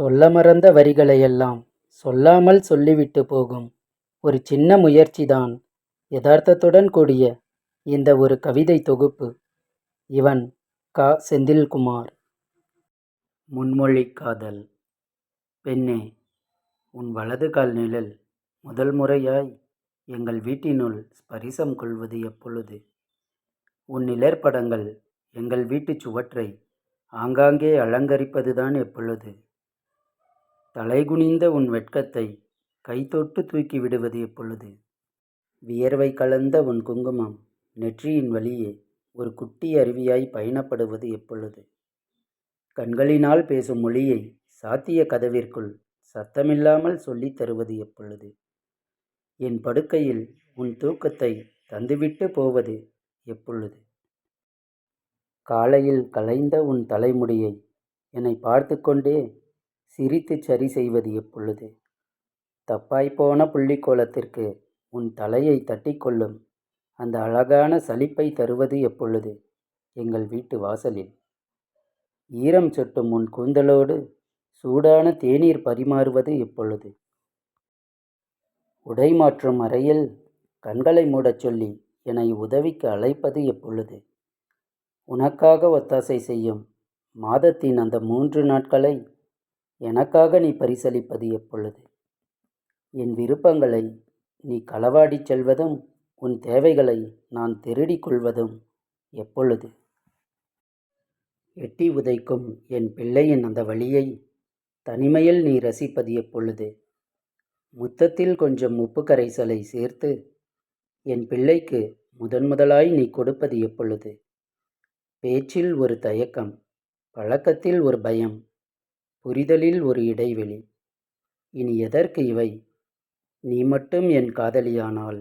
சொல்ல மறந்த வரிகளையெல்லாம் சொல்லாமல் சொல்லிவிட்டு போகும் ஒரு சின்ன முயற்சிதான் யதார்த்தத்துடன் கூடிய இந்த ஒரு கவிதை தொகுப்பு. இவன் க. செந்தில்குமார். முன்மொழிக் காதல் பெண்ணே உன் வலது கால் நிழல் முதல் முறையாய் எங்கள் வீட்டினுள் ஸ்பரிசம் கொள்வது எப்பொழுது? உன் நிழற்படங்கள் எங்கள் வீட்டுச் சுவற்றை ஆங்காங்கே அலங்கரிப்பதுதான் எப்பொழுது? தலைகுனிந்த உன் வெட்கத்தை கைதொட்டு தூக்கி விடுவது எப்பொழுது? வியர்வை கலந்த உன் குங்குமம் நெற்றியின் வழியே ஒரு குட்டி அருவியாய் பயணப்படுவது எப்பொழுது? கண்களினால் பேசும் மொழியை சாத்திய கதவிற்குள் சத்தமில்லாமல் சொல்லித் தருவது எப்பொழுது? என் படுக்கையில் உன் தூக்கத்தை தந்துவிட்டுப் போவது எப்பொழுது? காலையில் கலைந்த உன் தலைமுடியை என்னைப் பார்த்து கொண்டே சிரித்துச் சரி செய்வது எப்பொழுது? தப்பாய்ப்போன புள்ளிக்கோலத்திற்கு உன் தலையை தட்டிக்கொள்ளும் அந்த அழகான சலிப்பை தருவது எப்பொழுது எங்கள் வீட்டு வாசலில்? ஈரம் சொட்டும் உன் கூந்தலோடு சூடான தேநீர் பரிமாறுவது எப்பொழுது? உடை மாற்றும் அறையில் கண்களை மூடச் சொல்லி என்னை உதவிக்கு அழைப்பது எப்பொழுது? உனக்காக ஒத்தாசை செய்யும் மாதத்தின் அந்த மூன்று நாட்களை எனக்காக நீ பரிசளிப்பது எப்பொழுது? என் விருப்பங்களை நீ களவாடிச் செல்வதும் உன் தேவைகளை நான் திருடிக் கொள்வதும் எப்பொழுது? எட்டி உதைக்கும் என் பிள்ளையின் அந்த வழியை தனிமையில் நீ ரசிப்பது எப்பொழுது? முத்தத்தில் கொஞ்சம் உப்பு கரைசலை சேர்த்து என் பிள்ளைக்கு முதன் முதலாய் நீ கொடுப்பது எப்பொழுது? பேச்சில் ஒரு தயக்கம் பழக்கத்தில் ஒரு பயம் புரிதலில் ஒரு இடைவெளி. இனி எதற்கு இவை? நீ மட்டும் என் காதலியானால்